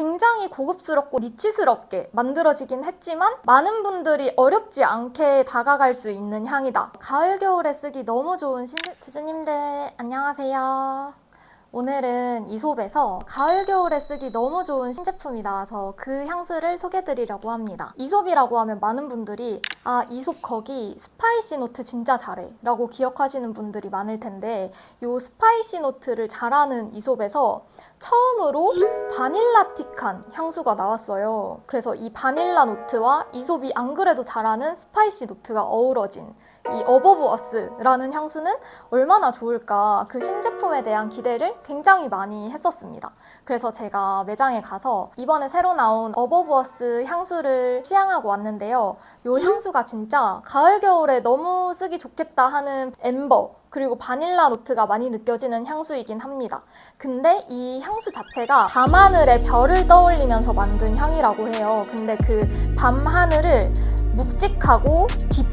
굉장히 고급스럽고 니치스럽게 만들어지긴 했지만 많은 분들이 어렵지 않게 다가갈 수 있는 향이다. 가을 겨울에 쓰기 너무 좋은 신제 주주님들 안녕하세요. 오늘은 이솝에서 가을 겨울에 쓰기 너무 좋은 신제품이 나와서 그 향수를 소개드리려고 합니다. 이솝이라고 하면 많은 분들이 아 이솝 거기 스파이시 노트 진짜 잘해 라고 기억하시는 분들이 많을 텐데 요 스파이시 노트를 잘하는 이솝에서 처음으로 바닐라틱한 향수가 나왔어요. 그래서 이 바닐라 노트와 이솝이 안 그래도 잘하는 스파이시 노트가 어우러진 이 어버브 어스라는 향수는 얼마나 좋을까 그 신제품에 대한 기대를 굉장히 많이 했었습니다. 그래서 제가 매장에 가서 이번에 새로 나온 어버브 어스 향수를 시향하고 왔는데요. 요 향수가 진짜 가을 겨울에 너무 쓰기 좋겠다 하는 엠버 그리고 바닐라 노트가 많이 느껴지는 향수이긴 합니다. 근데 이 향수 자체가 밤하늘의 별을 떠올리면서 만든 향이라고 해요. 근데 그 밤하늘을 묵직하고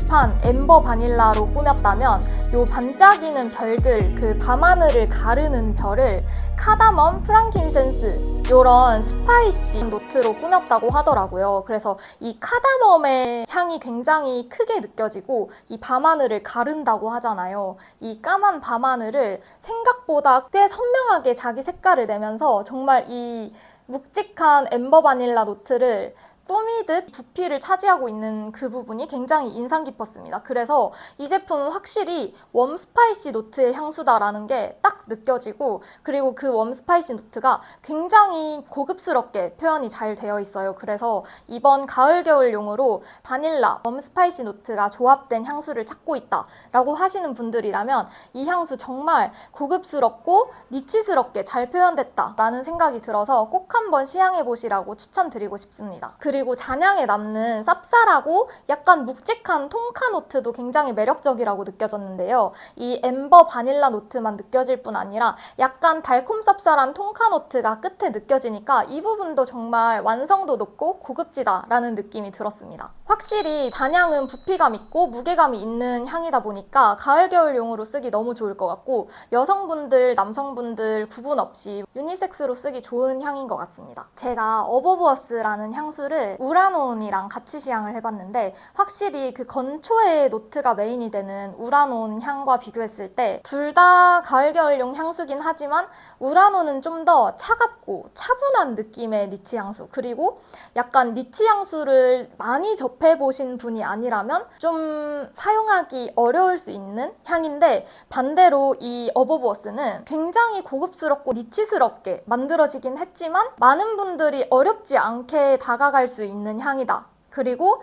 딥한 엠버 바닐라로 꾸몄다면 요 반짝이는 별들 그 밤하늘을 가르는 별을 카다멈, 프랑킨센스 요런 스파이시 노트로 꾸몄다고 하더라고요. 그래서 이 카다멈의 향이 굉장히 크게 느껴지고 이 밤하늘을 가른다고 하잖아요. 이 까만 밤하늘을 생각보다 꽤 선명하게 자기 색깔을 내면서 정말 이 묵직한 엠버 바닐라 노트를 꾸미듯 부피를 차지하고 있는 그 부분이 굉장히 인상 깊었습니다. 그래서 이 제품은 확실히 웜 스파이시 노트의 향수다라는 게 딱 느껴지고 그리고 그 웜 스파이시 노트가 굉장히 고급스럽게 표현이 잘 되어 있어요. 그래서 이번 가을 겨울용으로 바닐라, 웜 스파이시 노트가 조합된 향수를 찾고 있다라고 하시는 분들이라면 이 향수 정말 고급스럽고 니치스럽게 잘 표현됐다라는 생각이 들어서 꼭 한번 시향해 보시라고 추천드리고 싶습니다. 그리고 잔향에 남는 쌉쌀하고 약간 묵직한 통카 노트도 굉장히 매력적이라고 느껴졌는데요. 이 엠버 바닐라 노트만 느껴질 뿐 아니라 약간 달콤 쌉쌀한 통카 노트가 끝에 느껴지니까 이 부분도 정말 완성도 높고 고급지다라는 느낌이 들었습니다. 확실히 잔향은 부피감 있고 무게감이 있는 향이다 보니까 가을 겨울용으로 쓰기 너무 좋을 것 같고 여성분들, 남성분들 구분 없이 유니섹스로 쓰기 좋은 향인 것 같습니다. 제가 어버브어스라는 향수를 우라논이랑 같이 시향을 해봤는데 확실히 그 건초의 노트가 메인이 되는 우라논 향과 비교했을 때 둘 다 가을 겨울용 향수긴 하지만 우라논은 좀 더 차갑고 차분한 느낌의 니치 향수 그리고 약간 니치 향수를 많이 접해 보신 분이 아니라면 좀 사용하기 어려울 수 있는 향인데 반대로 이 어버버스는 굉장히 고급스럽고 니치스럽게 만들어지긴 했지만 많은 분들이 어렵지 않게 다가갈 수 있는 향이다. 그리고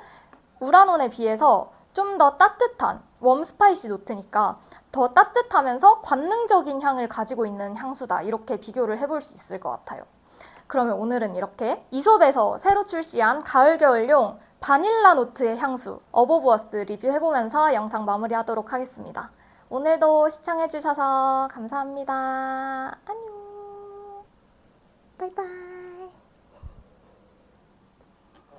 우라논에 비해서 좀 더 따뜻한 웜 스파이시 노트니까 더 따뜻하면서 관능적인 향을 가지고 있는 향수다. 이렇게 비교를 해볼 수 있을 것 같아요. 그러면 오늘은 이렇게 이솝에서 새로 출시한 가을 겨울용 바닐라 노트의 향수 어버브어스 리뷰해보면서 영상 마무리하도록 하겠습니다. 오늘도 시청해주셔서 감사합니다. 안녕. 바이바이.